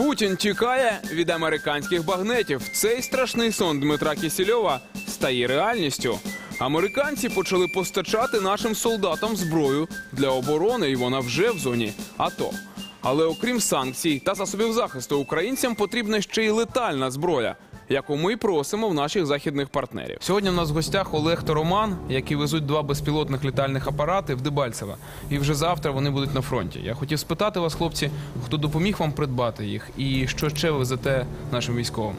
Путін тікає від американських багнетів. Цей страшний сон Дмитра Кісільова стає реальністю. Американці почали постачати нашим солдатам зброю для оборони, і вона вже в зоні АТО. Але окрім санкцій та засобів захисту, українцям потрібна ще й летальна зброя, яку ми просимо в наших західних партнерів. Сьогодні в нас в гостях Олег та Роман, які везуть два безпілотних літальних апарати в Дебальцево. І вже завтра вони будуть на фронті. Я хотів спитати вас, хлопці, хто допоміг вам придбати їх, і що ще ви везете нашим військовим?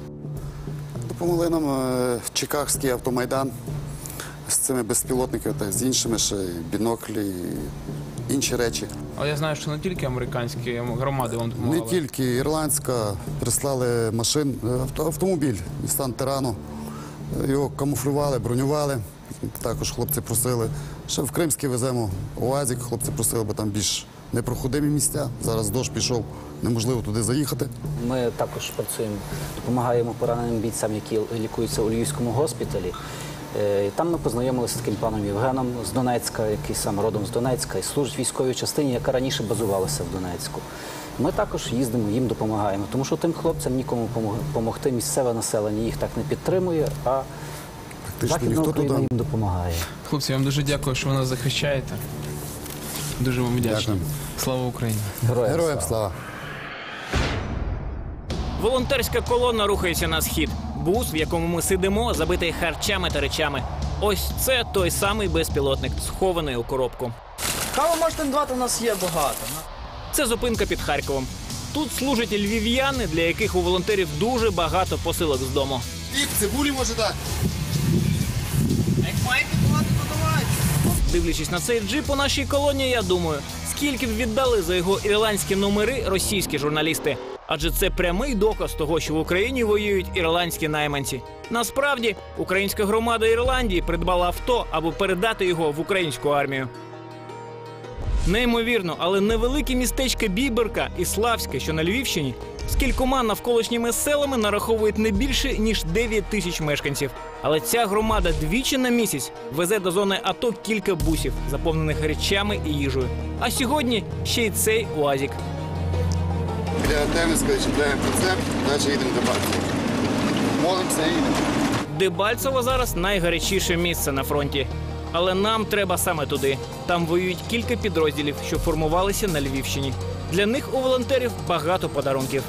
Допомогли нам е, Чикагський автомайдан з цими безпілотниками та з іншими ще біноклі, інші речі. Але я знаю, що не тільки американські громади вам Не тільки ірландська, прислали машин, е, авто- автомобіль Terrano. Е, Його камуфлювали, бронювали. Також хлопці просили. Ще в Кримський веземо УАЗик, хлопці просили, бо там більш непроходимі місця. Зараз дощ пішов, неможливо туди заїхати. Ми також працюємо, допомагаємо пораненим бійцям, які лікуються у Львівському госпіталі. Е, і Там ми познайомилися з таким паном Євгеном з Донецька, який сам родом з Донецька і служить військовій частині, яка раніше базувалася в Донецьку. Ми також їздимо, їм допомагаємо, тому що тим хлопцям нікому допомогти. Місцеве населення їх так не підтримує, а Західна Україна їм допомагає. Хлопці, я вам дуже дякую, що ви нас захищаєте. Дуже вам вдячний. Дякую. Слава Україні! Героям, Героям слава. слава! Волонтерська колона рухається на схід. Бус, в якому ми сидимо, забитий харчами та речами. Ось це той самий безпілотник, схований у коробку. Каву можете надавати, у нас є багато. Це зупинка під Харковом. Тут служать львів'яни, для яких у волонтерів дуже багато посилок з дому. Вік, цибулі може дати? Як маєте багато, то давайте. Дивлячись на цей джип у нашій колонії, я думаю, скільки б віддали за його ірландські номери російські журналісти. Адже це прямий доказ того, що в Україні воюють ірландські найманці. Насправді, українська громада Ірландії придбала авто, аби передати його в українську армію. Неймовірно, але невелике містечко Біберка і Славське, що на Львівщині, з кількома навколишніми селами нараховують не більше ніж 9 тисяч мешканців. Але ця громада двічі на місяць везе до зони АТО кілька бусів, заповнених речами і їжею. А сьогодні ще й цей уазік. Для Темиська чіпляємо прицеп, далі їдемо до Бахмута. Молимося і їдемо. Дебальцево зараз найгарячіше місце на фронті. Але нам треба саме туди. Там воюють кілька підрозділів, що формувалися на Львівщині. Для них у волонтерів багато подарунків.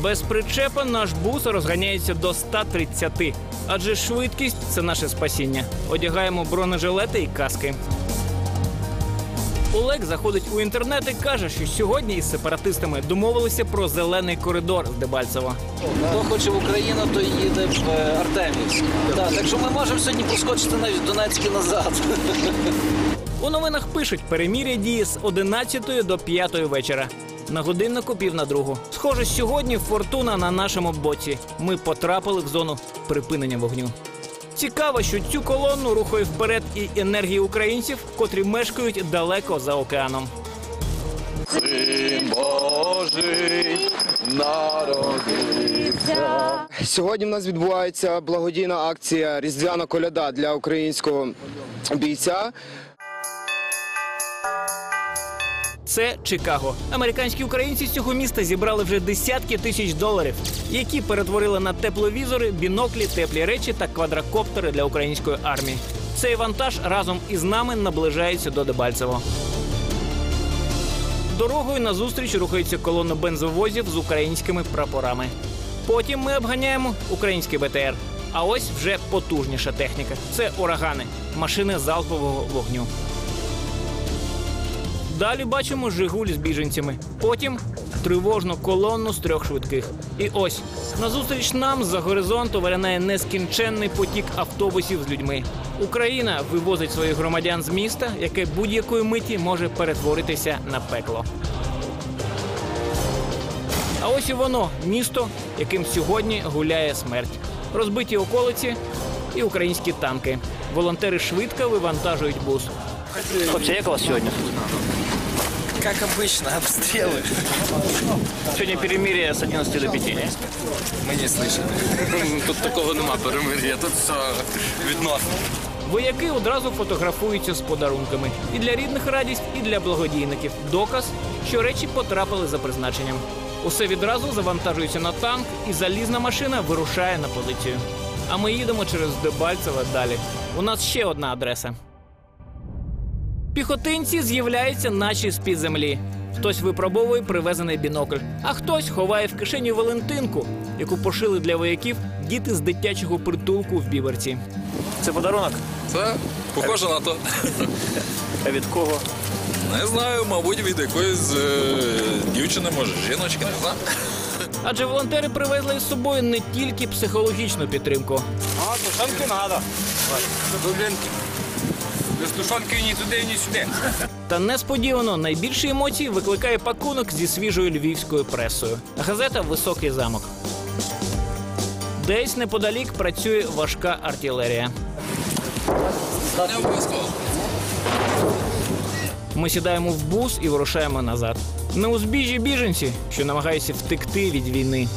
Без причепа наш бус розганяється до 130, адже швидкість це наше спасіння. Одягаємо бронежилети і каски. Олег заходить у інтернет і каже, що сьогодні із сепаратистами домовилися про зелений коридор з Дебальцево. Хто хоче в Україну, то їде в е, Артемівськ. Так, так що ми можемо сьогодні проскочити навіть в Донецьк назад. У новинах пишуть, перемір'я діє з 11 до 5 вечора. На годиннику пів на другу. Схоже, сьогодні фортуна на нашому боці. Ми потрапили в зону припинення вогню. Цікаво, що цю колонну рухає вперед і енергії українців, котрі мешкають далеко за океаном. Сьогодні в нас відбувається благодійна акція Різдвяна коляда для українського бійця. Це Чикаго. Американські українці з цього міста зібрали вже десятки тисяч доларів, які перетворили на тепловізори, біноклі, теплі речі та квадрокоптери для української армії. Цей вантаж разом із нами наближається до Дебальцево. Дорогою назустріч рухається колона бензовозів з українськими прапорами. Потім ми обганяємо український БТР. А ось вже потужніша техніка. Це урагани, машини залпового вогню. Далі бачимо Жигуль з біженцями. Потім тривожну колонну з трьох швидких. І ось назустріч нам за горизонту виринає нескінченний потік автобусів з людьми. Україна вивозить своїх громадян з міста, яке будь-якої миті може перетворитися на пекло. А ось і воно місто, яким сьогодні гуляє смерть. Розбиті околиці і українські танки. Волонтери швидко вивантажують бус. Хлопці, як у вас сьогодні? Як обычно, обстріли. Сьогодні перемир'я з 11 до 5. ні? Ми не слышали. Тут такого нема перемир'я, тут все відносно. Вояки одразу фотографуються з подарунками. І для рідних радість, і для благодійників. Доказ, що речі потрапили за призначенням. Усе відразу завантажується на танк, і залізна машина вирушає на позицію. А ми їдемо через Дебальцеве далі. У нас ще одна адреса. Піхотинці з'являються наче з-під землі. Хтось випробовує привезений бінокль, а хтось ховає в кишеню Валентинку, яку пошили для вояків діти з дитячого притулку в Біберці. Це подарунок. Це похоже на то. А від кого? Не знаю, мабуть, від якоїсь е, дівчини, може, жіночки, не знаю. Адже волонтери привезли із собою не тільки психологічну підтримку, А, тушонки треба. Дублинки. Без тушонки ні туди, ні сюди. Та несподівано найбільші емоції викликає пакунок зі свіжою львівською пресою. Газета Високий замок. Десь неподалік працює важка артилерія. Не обов'язково. Ми сідаємо в бус і вирушаємо назад. На узбіжжі біженці, що намагаються втекти від війни.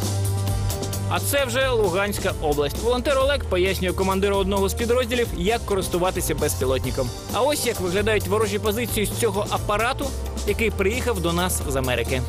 А це вже Луганська область. Волонтер Олег пояснює командиру одного з підрозділів, як користуватися безпілотником. А ось як виглядають ворожі позиції з цього апарату, який приїхав до нас з Америки.